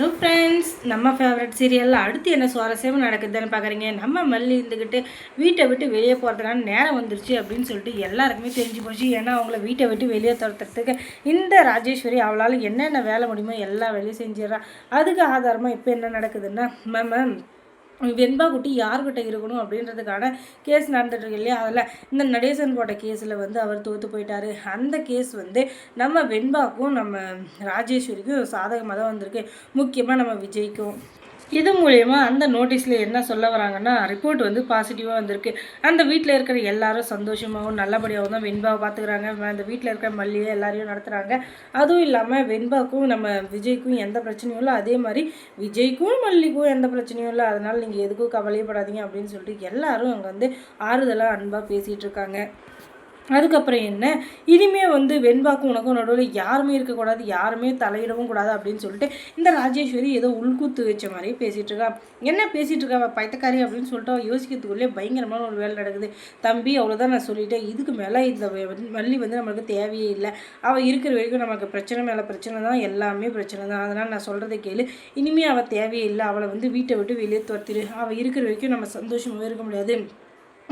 Hello friends நம்ம favourite சீரியலில் அடுத்து என்ன சுவாரஸ்யமாக நடக்குதுன்னு பார்க்குறீங்க நம்ம மல்லி இருந்துக்கிட்டு வீட்டை விட்டு வெளியே போகிறதுனால நேரம் வந்துருச்சு அப்படின்னு சொல்லிட்டு எல்லாருக்குமே தெரிஞ்சு போச்சு. ஏன்னா அவங்கள வீட்டை விட்டு வெளியே துரத்துறதுக்கு இந்த ராஜேஸ்வரி அவளால் என்னென்ன வேலை முடியுமோ எல்லா வேலையும் செஞ்சிடறா. அதுக்கு ஆதாரமாக இப்போ என்ன நடக்குதுன்னா நம்ம வெண்பா குட்டி யார்கிட்ட இருக்கணும் அப்படின்றதுக்கான கேஸ் நடந்துட்டு இல்லையா? அதில் இந்த நடேசன் போட்ட கேஸில் வந்து அவர் தோற்று போயிட்டார். அந்த கேஸ் வந்து நம்ம வெண்பாக்கும் நம்ம ராஜேஸ்வரிக்கும் சாதகமாக தான் வந்திருக்கு. முக்கியமாக நம்ம விஜய்க்கும். இது மூலயமா அந்த நோட்டீஸில் என்ன சொல்ல வராங்கன்னா ரிப்போர்ட் வந்து பாசிட்டிவாக வந்திருக்கு. அந்த வீட்டில் இருக்கிற எல்லாரும் சந்தோஷமாகவும் நல்லபடியாகவும் தான் வெண்பாவை பார்த்துக்கிறாங்க அந்த வீட்டில் இருக்கிற மல்லியை எல்லாரையும் நடத்துகிறாங்க அதுவும் இல்லாமல் வெண்பாக்கும் நம்ம விஜய்க்கும் எந்த பிரச்சனையும் இல்லை. அதே மாதிரி விஜய்க்கும் மல்லிக்கும் எந்த பிரச்சனையும் இல்லை. அதனால் நீங்கள் எதுக்கும் கவலையப்படாதீங்க அப்படின்னு சொல்லிட்டு எல்லாரும் அங்கே வந்து ஆறுதலாக அன்பாக பேசிகிட்டு இருக்காங்க. அதுக்கப்புறம் என்ன? இனிமே வந்து வெண்பாக்கும் உனக்கும் நடுவில் யாருமே இருக்கக்கூடாது யாருமே தலையிடவும் கூடாது அப்படின்னு சொல்லிட்டு இந்த ராஜேஸ்வரி ஏதோ உள்கூத்து வச்ச மாதிரி பேசிகிட்டு இருக்கா. என்ன பேசிகிட்டு இருக்கா பைத்தக்காரி அப்படின்னு சொல்லிட்டு யோசிக்கிறதுக்குள்ளே பயங்கரமான ஒரு வேலை நடக்குது. தம்பி அவ்வளோதான் நான் சொல்லிட்டேன். இதுக்கு மேலே இந்த மல்லி வந்து நம்மளுக்கு தேவையே இல்லை. அவள் இருக்கிற வரைக்கும் நமக்கு பிரச்சனை மேலே பிரச்சனை தான் எல்லாமே பிரச்சனை தான். அதனால் நான் சொல்கிறத கேளு. இனிமேல் அவள் தேவையே இல்லை. அவளை வந்து வீட்டை விட்டு வெளியே துரத்திடு அவள் இருக்கிற வரைக்கும் நம்ம சந்தோஷமாக இருக்க முடியாது.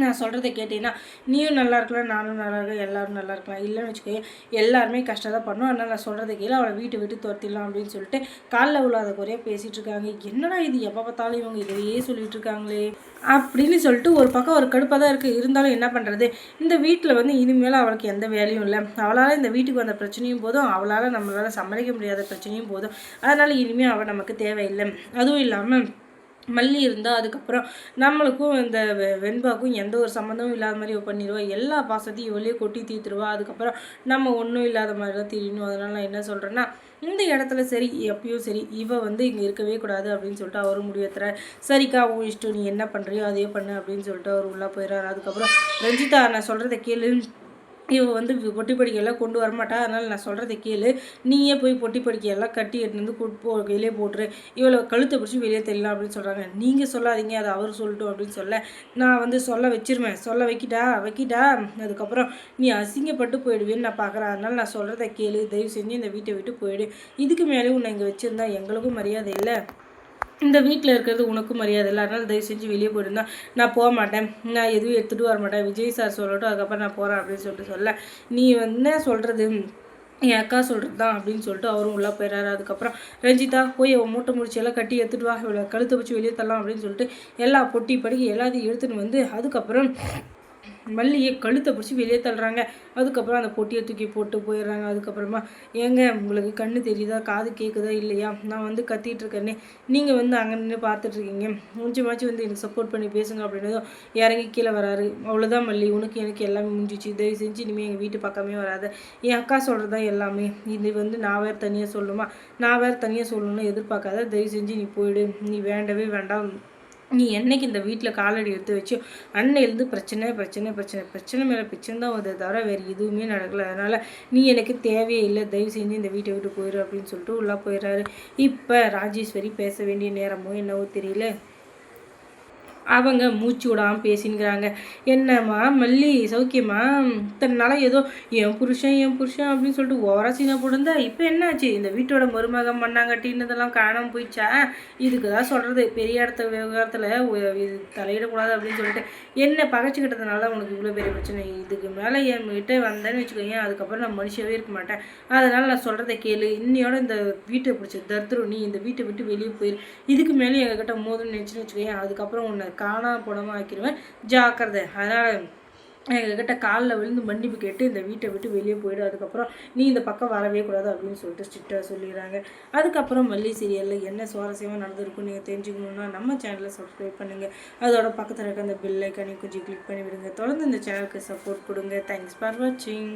நான் சொல்கிறத கேட்டீங்கன்னா நீயும் நல்லா இருக்கலாம் நானும் நல்லா இருக்கலாம் எல்லோரும் நல்லா இருக்கலாம். இல்லைன்னு வச்சுக்கோங்க எல்லாருமே கஷ்டம் தான் பண்ணும். அதனால் நான் சொல்கிறத கேளு அவளை வீட்டு விட்டு துரத்திடலாம் அப்படின்னு சொல்லிட்டு காலில் உள்ளாத குறையாக பேசிகிட்டு இருக்காங்க. என்னடா இது? எப்போ பார்த்தாலும் இவங்க இதையே சொல்லிகிட்டு இருக்காங்களே. அப்படின்னு சொல்லிட்டு ஒரு பக்கம் ஒரு கடுப்பாக தான் இருக்குது இருந்தாலும் என்ன பண்ணுறது இந்த வீட்டில் வந்து இனிமேல் அவளுக்கு எந்த வேலையும் இல்லை. அவளால் இந்த வீட்டுக்கு வந்த பிரச்சனையும் போதும். அவளால் நம்மளால் சமாளிக்க முடியாத பிரச்சனையும் போதும். அதனால் இனிமேல் அவள் நமக்கு தேவையில்லை. அதுவும் இல்லாமல் மல்லி இருந்தால் அதுக்கப்புறம் நம்மளுக்கும் இந்த வெண்பாக்கும் எந்த ஒரு சம்மந்தமும் இல்லாத மாதிரி பண்ணிடுவா. எல்லா பாசத்தையும் இவளையே கொட்டி தீர்த்துருவா அதுக்கப்புறம் நம்ம ஒன்றும் இல்லாத மாதிரி தான் தெரியணும். அதனால் நான் என்ன சொல்கிறேன்னா இந்த இடத்துல சரி எப்பயும் சரி இவ வந்து இங்கே இருக்கவே கூடாது அப்படின்னு சொல்லிட்டு அவரும் முடிவெத்துறாரு சரிக்கா உன் இஷ்டம் நீ என்ன பண்ணுறியோ அதே பண்ணு அப்படின்னு சொல்லிட்டு அவர் உள்ளே போயிடுறாரு. அதுக்கப்புறம் ரஞ்சிதா நான் சொல்கிறத கேளு. இவ வந்து பொட்டி படிக்கையெல்லாம் கொண்டு வரமாட்டா அதனால் நான் சொல்கிறத கேளு. நீயே போய் பொட்டி படிக்கையெல்லாம் கட்டி எடுத்து வந்து போ வெளியே போட்டுரு. இவளை கழுத்தை பிடிச்சி வெளியே தெரியலாம் அப்படின்னு சொல்கிறாங்க நீங்கள் சொல்லாதீங்க. அதை அவர் சொல்லட்டும் அப்படின்னு சொல்ல. நான் வந்து சொல்ல வச்சிருவேன். சொல்ல வைக்கிட்டா வைக்கிட்டா. அதுக்கப்புறம் நீ அசிங்கப்பட்டு போயிடுவேன்னு நான் பார்க்குறேன் அதனால் நான் சொல்கிறத கேளு. தயவு செஞ்சு இந்த வீட்டை விட்டு போயிடு. இதுக்கு மேலே உன்னை இங்கே வச்சுருந்தா எங்களுக்கும் மரியாதை இல்லை. இந்த வீட்டில் இருக்கிறது உனக்கும் மரியாதை இல்லை. அதனால் தயவு செஞ்சு வெளியே போயிருந்தா நான் போக மாட்டேன். நான் எதுவும் எடுத்துகிட்டு வர மாட்டேன். விஜய் சார் சொல்லட்டும் அதுக்கப்புறம் நான் போகிறேன் அப்படின்னு சொல்லிட்டு சொல்ல. நீ என்ன சொல்கிறது என் அக்கா சொல்கிறது தான் அப்படின்னு சொல்லிட்டு அவரும் உள்ளே போயிடறாரு அதுக்கப்புறம் ரஞ்சிதா போய் அவன் மூட்டை முடிச்செல்லாம் கட்டி எடுத்துட்டு வா. இவ்வளோ கழுத்தை வச்சு வெளியே தரலாம் அப்படின்னு சொல்லிட்டு எல்லா பொட்டி படிக்க எல்லாத்தையும் எடுத்துன்னு வந்து அதுக்கப்புறம் மல்லியை கழுத்தை பிடிச்சி வெளியே தள்ளுறாங்க. அதுக்கப்புறம் அந்த பொட்டியை தூக்கி போட்டு போயிடுறாங்க. அதுக்கப்புறமா ஏங்க உங்களுக்கு கண்ணு தெரியுதா? காது கேட்குதா இல்லையா? நான் வந்து கத்திட்டு இருக்கேனே. நீங்கள் வந்து அங்கே நின்று பார்த்துட்ருக்கீங்க. முடிஞ்சமாச்சு வந்து எனக்கு சப்போர்ட் பண்ணி பேசுங்க அப்படின்னதும் இறங்கி கீழே வராரு. அவ்வளோதான் மல்லி. உனக்கு எனக்கு எல்லாமே முடிஞ்சிச்சு. தயவு செஞ்சு இனிமேல் எங்கள் வீட்டு பக்கமே வராது. என் அக்கா சொல்கிறது தான் எல்லாமே. இது வந்து நான் வேறு தனியாக சொல்லணுமா? நான் வேறு தனியாக சொல்லணும்னு எதிர்பார்க்காத. தயவு செஞ்சு நீ போயிடு. நீ வேண்டவே வேண்டாம். நீ என்னைக்கு இந்த வீட்டில் காலடி எடுத்து வச்சு அன்னையிலேருந்து பிரச்சனை பிரச்சனை பிரச்சனை பிரச்சனை மேலே பிரச்சனை தான் வந்தது தவிர வேறு எதுவுமே நடக்கலை. அதனால் நீ எனக்கு தேவையே இல்லை. தயவு செஞ்சு இந்த வீட்டை விட்டு போயிடு அப்படின்னு சொல்லிட்டு உள்ளே போயிடுறாரு. இப்போ ராஜேஸ்வரி பேச வேண்டிய நேரமோ என்னவோ தெரியல. அவங்க மூச்சு விடாமல் பேசினுங்கிறாங்க என்னம்மா மல்லி சௌக்கியமா இத்தனை நாளாக ஏதோ என் புருஷன் என் புருஷன் அப்படின்னு சொல்லிட்டு ஓவரா சீனா போடுந்தா இப்போ என்னாச்சு? இந்த வீட்டோட மருமகம் பண்ணாங்கட்டின்னதெல்லாம் காணாமல் போயிடுச்சா? இதுக்கு தான் சொல்கிறது பெரிய இடத்த விவகாரத்தில் இது தலையிடக்கூடாது அப்படின்னு சொல்லிட்டு. என்ன பகைச்சிக்கிட்டதுனால உனக்கு இவ்வளோ பெரிய பிரச்சனை? இதுக்கு மேலே என் கிட்டே வந்தேன்னு வச்சுக்கோங்க அதுக்கப்புறம் நான் மனுஷவே இருக்க மாட்டேன். அதனால் நான் சொல்கிறத கேளு. இன்னையோட இந்த வீட்டை பிடிச்ச தர்த்தரும் நீ இந்த வீட்டை விட்டு வெளியே போயிரு. இதுக்கு மேலே எங்ககிட்ட மோதுன்னு நினச்சின்னு வச்சுக்கோங்க அதுக்கப்புறம் உன்னை காணா போனமாக ஆக்கிடுவேன் ஜாக்கிரதை. அதனால் எங்ககிட்ட காலில் விழுந்து மன்னிப்பு கேட்டு இந்த வீட்டை விட்டு வெளியே போயிடும் அதுக்கப்புறம் நீ இந்த பக்கம் வரவே கூடாது அப்படின்னு சொல்லிட்டு ஸ்ட்ரிக்டாக சொல்லிடுறாங்க. அதுக்கப்புறம் மல்லி சீரியலில் என்ன சுவாரஸ்யமாக நடந்திருக்கும் நீங்கள் தெரிஞ்சுக்கணுன்னா நம்ம சேனலை சப்ஸ்கிரைப் பண்ணுங்கள் அதோட பக்கத்தில் இருக்க அந்த பில்லை கனி கொஞ்சம் கிளிக் பண்ணி விடுங்க தொடர்ந்து இந்த சேனலுக்கு சப்போர்ட் கொடுங்க. தேங்க்ஸ் ஃபார் வாட்சிங்